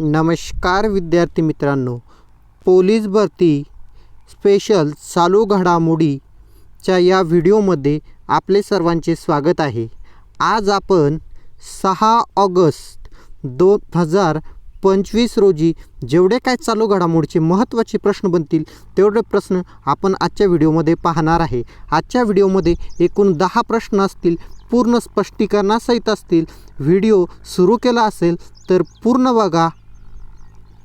नमस्कार विद्यार्थी मित्रांनो. पोलीस भरती स्पेशल चालू घडामोडीच्या या व्हिडिओमध्ये आपले सर्वांचे स्वागत आहे. आज आपण सहा ऑगस्ट दोन हजार पंचवीस रोजी जेवढे काय चालू घडामोडीचे महत्त्वाचे प्रश्न बनतील तेवढे प्रश्न आपण आजच्या व्हिडिओमध्ये पाहणार आहे. आजच्या व्हिडिओमध्ये एकूण दहा प्रश्न असतील पूर्ण स्पष्टीकरणासहित असतील. व्हिडिओ सुरू केला असेल तर पूर्ण बघा.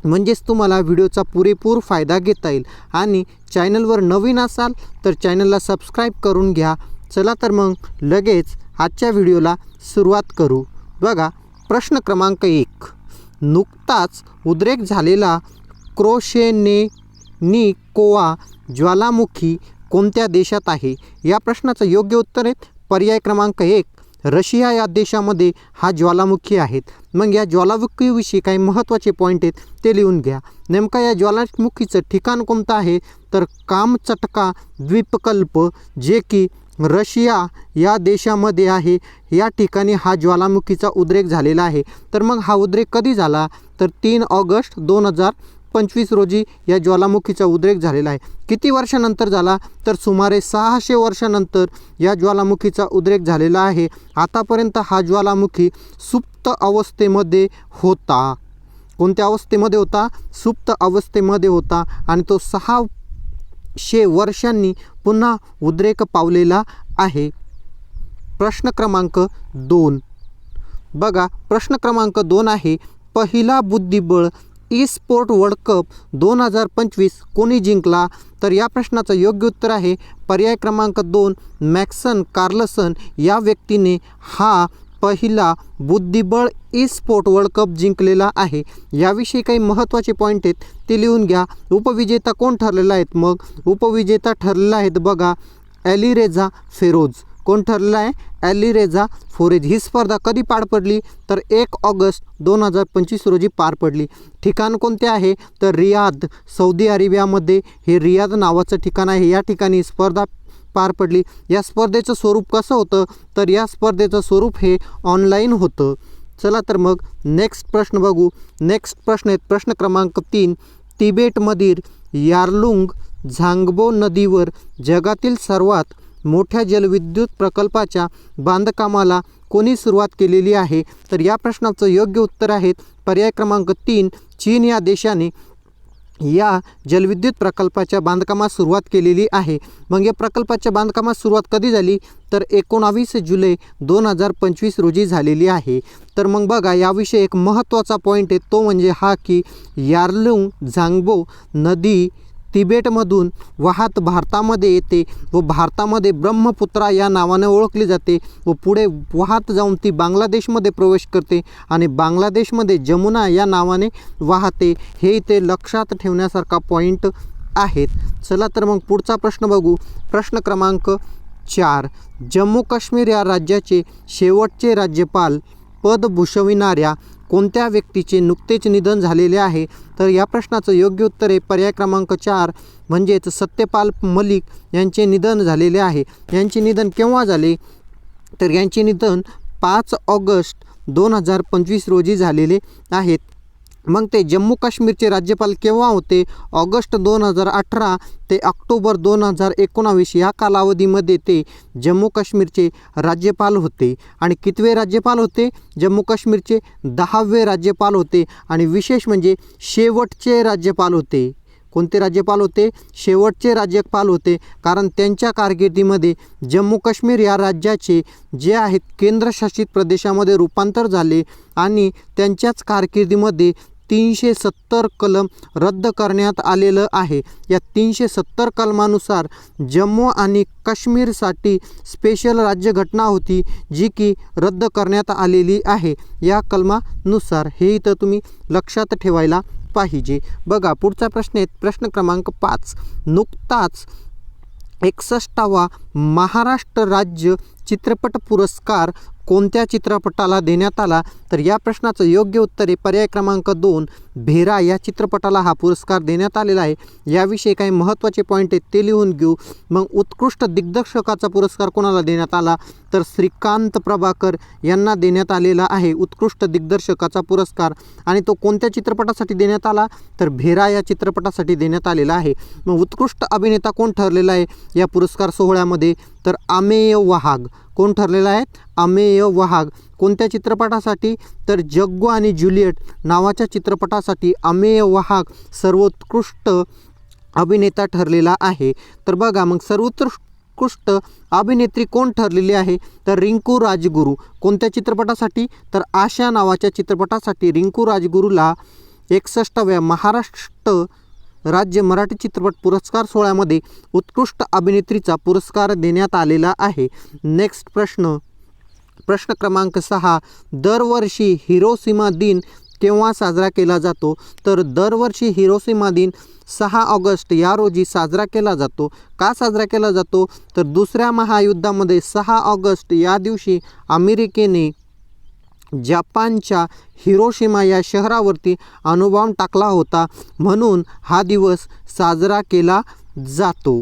म्हणजेच तुम्हाला व्हिडिओचा पुरेपूर फायदा घेता येईल. आणि चॅनलवर नवीन असाल तर चॅनलला सबस्क्राईब करून घ्या. चला तर मग लगेच आजच्या व्हिडिओला सुरुवात करू. बघा प्रश्न क्रमांक एक. नुकताच उद्रेक झालेला क्रोशेनेनिकोवा ज्वालामुखी कोणत्या देशात आहे? या प्रश्नाचं योग्य उत्तर आहे पर्याय क्रमांक एक. रशिया या देशामध्ये हा ज्वालामुखी आहेत. मग या ज्वालामुखीविषयी काही महत्त्वाचे पॉईंट आहेत ते लिहून घ्या. नेमका या ज्वालामुखीचं ठिकाण कोणतं आहे? तर कामचटका द्वीपकल्प जे की रशिया या देशामध्ये आहे. या ठिकाणी हा ज्वालामुखीचा उद्रेक झालेला आहे. तर मग हा उद्रेक कधी झाला? तर तीन ऑगस्ट दोन हजार पंचवीस रोजी या ज्वालामुखीचा उद्रेक झालेला आहे. किती वर्षानंतर झाला? तर सुमारे सहाशे वर्षानंतर या ज्वालामुखीचा उद्रेक झालेला आहे. आतापर्यंत हा ज्वालामुखी सुप्त अवस्थेमध्ये होता. कोणत्या अवस्थेमध्ये होता? सुप्त अवस्थेमध्ये होता आणि तो सहाशे वर्षांनी पुन्हा उद्रेक पावलेला आहे. प्रश्न क्रमांक दोन. बघा प्रश्न क्रमांक दोन आहे. पहिला बुद्धिबळ ई स्पोर्ट वर्ल्ड कप दोन हजार पंचवीस कोणी जिंकला? तर या प्रश्नाचं योग्य उत्तर आहे पर्याय क्रमांक दोन मॅक्सन कार्लसन. या व्यक्तीने हा पहिला बुद्धिबळ ई स्पोर्ट वर्ल्ड कप जिंकलेला आहे. याविषयी काही महत्त्वाचे पॉईंट आहेत ते लिहून घ्या. उपविजेता कोण ठरलेला आहेत? मग उपविजेता ठरलेला आहेत बघा ॲलिरेझा फेरोज कोण ठरलेला आहे ॲलिरेझा फोरेज. ही स्पर्धा कधी पार पडली? तर एक ऑगस्ट दोन हजार पंचवीस रोजी पार पडली. ठिकाण कोणते आहे? तर रियाद सौदी अरेबियामध्ये. हे रियाद नावाचं ठिकाण आहे. या ठिकाणी स्पर्धा पार पडली. या स्पर्धेचं स्वरूप कसं होतं? तर या स्पर्धेचं स्वरूप हे ऑनलाईन होतं. चला तर मग नेक्स्ट प्रश्न बघू. नेक्स्ट प्रश्न आहेत. प्रश्न क्रमांक तीन. तिबेटमधील यार्लुंग झांगबो नदीवर जगातील सर्वात मोठ्या जलविद्युत प्रकल्पाच्या बांधकामाला कोणी सुरुवात केलेली आहे? तर या प्रश्नाचं योग्य उत्तर आहे पर्याय क्रमांक तीन चीन या देशाने या जलविद्युत प्रकल्पाच्या बांधकामास सुरुवात केलेली आहे. मग या प्रकल्पाच्या बांधकामास सुरुवात कधी झाली? तर एकोणावीस जुलै दोन हजार पंचवीस रोजी झालेली आहे. तर मग बघा याविषयी एक महत्त्वाचा पॉईंट आहे तो म्हणजे हा की यार्लुंग झांगबो नदी तिबेटमधून वाहत भारतामध्ये येते व भारतामध्ये ब्रह्मपुत्रा या नावाने ओळखली जाते व पुढे वाहत जाऊन ती बांगलादेशमध्ये प्रवेश करते आणि बांगलादेशमध्ये जमुना या नावाने वाहते. हे इथे लक्षात ठेवण्यासारखा पॉईंट आहेत. चला तर मग पुढचा प्रश्न बघू. प्रश्न क्रमांक चार. जम्मू काश्मीर या राज्याचे शेवटचे राज्यपाल पद भूषविणाऱ्या कोणत्या व्यक्तीचे नुकतेच निधन झालेले आहे? तर या प्रश्नाचं योग्य उत्तर आहे पर्याय क्रमांक चार म्हणजेच सत्यपाल मलिक यांचे निधन झालेले आहे. यांचे निधन केव्हा झाले? तर यांचे निधन पाच ऑगस्ट दोन हजार पंचवीस रोजी झालेले आहेत. मग ते जम्मू काश्मीरचे राज्यपाल केव्हा होते? ऑगस्ट दोन हजार अठरा ते ऑक्टोबर दोन हजार एकोणावीस या कालावधीमध्ये ते जम्मू काश्मीरचे राज्यपाल होते. आणि कितवे राज्यपाल होते? जम्मू काश्मीरचे दहावे राज्यपाल होते. आणि विशेष म्हणजे शेवटचे राज्यपाल होते. कोणते राज्यपाल होते? शेवटचे राज्यपाल होते. कारण त्यांच्या कारकिर्दीमध्ये जम्मू काश्मीर या राज्याचे जे आहेत केंद्रशासित प्रदेशामध्ये रूपांतर झाले आणि त्यांच्याच कारकिर्दीमध्ये तीनशे सत्तर कलम रद्द करण्यात आलेलं आहे. या तीनशे सत्तर कलमानुसार जम्मू आणि काश्मीरसाठी स्पेशल राज्यघटना होती जी की रद्द करण्यात आलेली आहे. या कलमानुसार हे इथं तुम्ही लक्षात ठेवायला पाहिजे. बघा पुढचा प्रश्न आहे. प्रश्न क्रमांक पाच. नुकताच एकसष्टावा महाराष्ट्र राज्य चित्रपट पुरस्कार कोणत्या चित्रपटाला देण्यात आला तर या प्रश्नाचं योग्य उत्तर आहे पर्याय क्रमांक दोन. भेरा या चित्रपटाला हा पुरस्कार देण्यात आलेला आहे. याविषयी काही महत्त्वाचे पॉईंट आहेत ते लिहून घेऊ. मग उत्कृष्ट दिग्दर्शकाचा पुरस्कार कोणाला देण्यात आला? तर श्रीकांत प्रभाकर यांना देण्यात आलेला आहे उत्कृष्ट दिग्दर्शकाचा पुरस्कार. आणि तो कोणत्या चित्रपटासाठी देण्यात आला? तर भेरा या चित्रपटासाठी देण्यात आलेला आहे. मग उत्कृष्ट अभिनेता कोण ठरलेला आहे या पुरस्कार सोहळ्यामध्ये? तर आमेय वहाग. कोण ठरलेला आहे? अमेय वहाग. कोणत्या चित्रपटासाठी? तर जग्गू आणि ज्युलियट नावाच्या चित्रपटासाठी अमेय वहाग सर्वोत्कृष्ट अभिनेता ठरलेला आहे. तर बघा मग सर्वोत्कृष्ट अभिनेत्री कोण ठरलेली आहे? तर रिंकू राजगुरू. कोणत्या चित्रपटासाठी? तर आशा नावाच्या चित्रपटासाठी रिंकू राजगुरूला एकसष्टाव्या महाराष्ट्र राज्य मराठी चित्रपट पुरस्कार सोहळ्यामध्ये उत्कृष्ट अभिनेत्रीचा पुरस्कार देण्यात आलेला आहे. नेक्स्ट प्रश्न. प्रश्न क्रमांक सहा. दरवर्षी हिरोसीमा दिन केव्हा साजरा केला जातो? तर दरवर्षी हिरोसीमा दिन सहा ऑगस्ट या रोजी साजरा केला जातो. का साजरा केला जातो? तर दुसऱ्या महायुद्धामध्ये सहा ऑगस्ट या दिवशी अमेरिकेने जपानच्या हिरोशिमा या शहरावरती अणुबॉम्ब टाकला होता म्हणून हा दिवस साजरा केला जातो.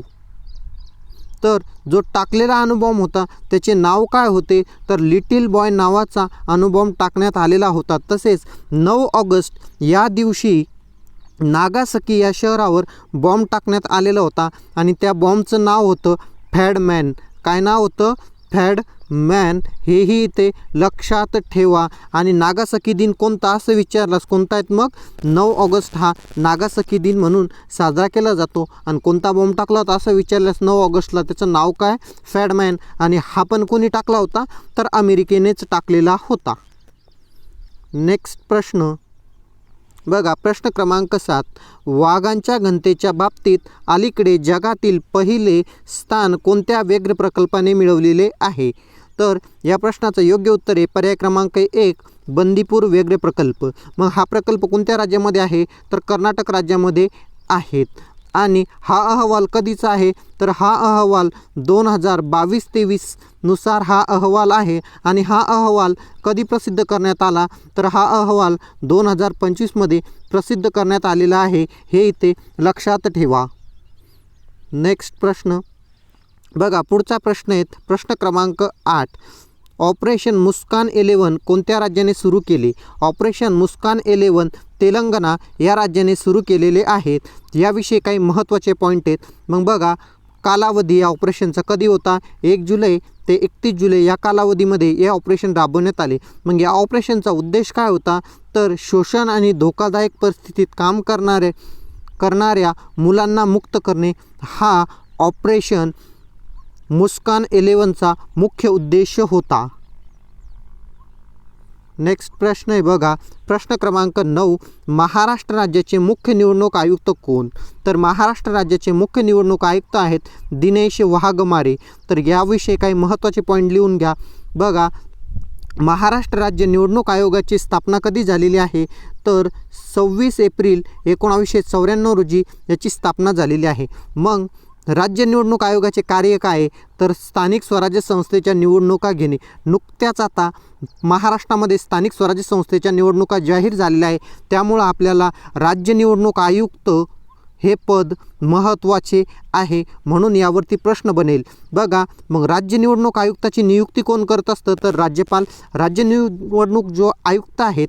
तर जो टाकलेला अणुबॉम्ब होता त्याचे नाव काय होते? तर लिटिल बॉय नावाचा अणुबॉम्ब टाकण्यात आलेला होता. तसेच नऊ ऑगस्ट या दिवशी नागासकी या शहरावर बॉम्ब टाकण्यात आलेला होता आणि त्या बॉम्बचं नाव होतं फॅडमॅन. काय नाव होतं? फॅड मॅन हेही इथे लक्षात ठेवा. आणि नागासकी दिन कोणता असं विचारलास? कोणता आहेत मग? नऊ ऑगस्ट हा नागासकी दिन म्हणून साजरा केला जातो. आणि कोणता बॉम्ब टाकला होता असं विचारल्यास नऊ ऑगस्टला? त्याचं नाव काय? फॅडमॅन आणि हा पण कोणी टाकला होता? तर अमेरिकेनेच टाकलेला होता. नेक्स्ट प्रश्न. बघा प्रश्न क्रमांक सात. वाघांच्या घनतेच्या बाबतीत अलीकडे जगातील पहिले स्थान कोणत्या व्यग्र प्रकल्पाने मिळवलेले आहे? तर या प्रश्नाचं योग्य उत्तर आहे पर्याय क्रमांक एक बंदीपूर व्यग्र प्रकल्प. मग हा प्रकल्प कोणत्या राज्यामध्ये आहे? तर कर्नाटक राज्यामध्ये आहेत. आणि हा अहवाल कधीचा आहे? तर हा अहवाल दोन हजार बावीस तेवीसनुसार हा अहवाल आहे आणि हा अहवाल कधी प्रसिद्ध करण्यात आला? तर हा अहवाल दोन हजार पंचवीसमध्ये प्रसिद्ध करण्यात आलेला आहे. हे इथे लक्षात ठेवा. नेक्स्ट प्रश्न. बघा पुढचा प्रश्न आहेत प्रश्न क्रमांक आठ. ऑपरेशन मुस्कान एलेवन कोणत्या राज्याने सुरू केले? ऑपरेशन मुस्कान एलेवन तेलंगणा या राज्याने सुरू केलेले आहेत. याविषयी काही महत्त्वाचे पॉईंट आहेत. मग बघा कालावधी या ऑपरेशनचा कधी होता? एक जुलै ते एकतीस जुलै या कालावधीमध्ये हे ऑपरेशन राबवण्यात आले. मग या ऑपरेशनचा उद्देश काय होता? तर शोषण आणि धोकादायक परिस्थितीत काम करणारे करणाऱ्या मुलांना मुक्त करणे. हा ऑपरेशन मुस्कान इलेवनचा मुख्य उद्देश होता. नेक्स्ट प्रश्न आहे बघा. प्रश्न क्रमांक नऊ. महाराष्ट्र राज्याचे मुख्य निवडणूक आयुक्त कोण? तर महाराष्ट्र राज्याचे मुख्य निवडणूक आयुक्त आहेत दिनेश वाघमारे. तर याविषयी काही महत्त्वाचे पॉईंट लिहून घ्या. बघा. महाराष्ट्र राज्य निवडणूक आयोगाची स्थापना कधी झालेली आहे? तर सव्वीस एप्रिल एकोणावीसशे चौऱ्याण्णव रोजी याची स्थापना झालेली आहे. मग राज्य निवडणूक आयोगाचे कार्य काय? तर स्थानिक स्वराज्य संस्थेच्या निवडणुका घेणे. नुकत्याच आता महाराष्ट्रामध्ये स्थानिक स्वराज्य संस्थेच्या निवडणुका जाहीर झालेल्या आहे त्यामुळं आपल्याला राज्य निवडणूक आयुक्त हे पद महत्त्वाचे आहे म्हणून यावरती प्रश्न बनेल. बघा मग राज्य निवडणूक आयुक्ताची नियुक्ती कोण करत असतं? तर राज्यपाल राज्य निवडणूक जो आयुक्त आहेत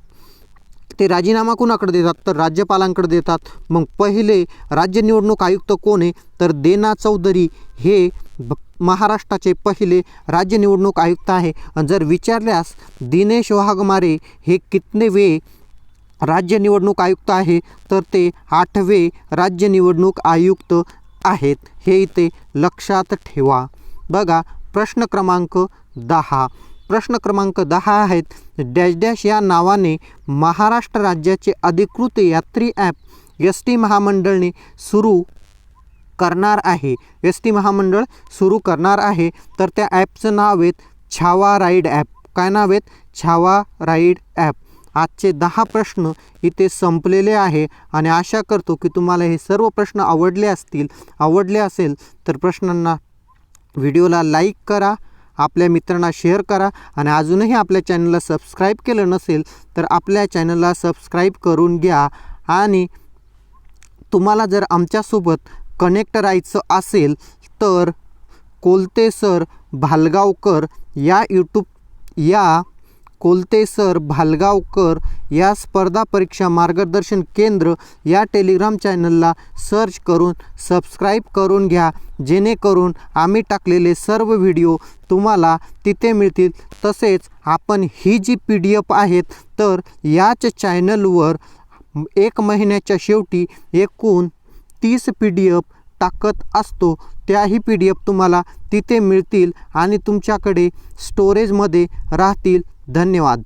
ते राजीनामा कोणाकडे देतात? तर राज्यपालांकडे देतात. मग पहिले राज्य निवडणूक आयुक्त कोण आहे? तर देना चौधरी हे महाराष्ट्राचे पहिले राज्य निवडणूक आयुक्त आहे. जर विचारल्यास दिनेश वाघमारे हे कितने वे राज्य निवडणूक आयुक्त आहे? तर ते आठवे राज्य निवडणूक आयुक्त आहेत. हे इथे लक्षात ठेवा. बघा प्रश्न क्रमांक दहा. प्रश्न क्रमांक दहा आहेत. डॅश डॅश या नावाने महाराष्ट्र राज्याचे अधिकृत यात्री ॲप एस टी महामंडळने सुरू करणार आहे. एस टी महामंडळ सुरू करणार आहे. तर त्या ॲपचं नाव आहेत छावा राईड ॲप. काय नाव आहेत? Chhava ride app. आजचे दहा प्रश्न इथे संपलेले आहे आणि आशा करतो की तुम्हाला हे सर्व प्रश्न आवडले असतील आवडले असेल तर प्रश्नांना व्हिडिओला लाईक करा आपल्या मित्रांना शेअर करा आणि अजूनही आपल्या चॅनलला सबस्क्राईब केलं नसेल तर आपल्या चॅनलला सबस्क्राईब करून घ्या. आणि तुम्हाला जर आमच्यासोबत कनेक्ट राहायचं असेल तर कोलते सर भालगावकर या यूट्यूब या कोलते सर भालगावकर या स्पर्धा परीक्षा मार्गदर्शन केंद्र या टेलिग्राम चॅनलला सर्च करून सबस्क्राईब करून घ्या. जेणेकरून आम्ही टाकलेले सर्व व्हिडिओ तुम्हाला तिथे मिळतील. तसेच आपण ही जी पी डी एफ आहेत तर याच चॅनलवर एक महिन्याच्या शेवटी एकूण तीस पी डी एफ टाकत असतो. त्याही पी डी एफ तुम्हाला तिथे मिळतील आणि तुमच्याकडे स्टोरेजमध्ये राहतील. धन्यवाद.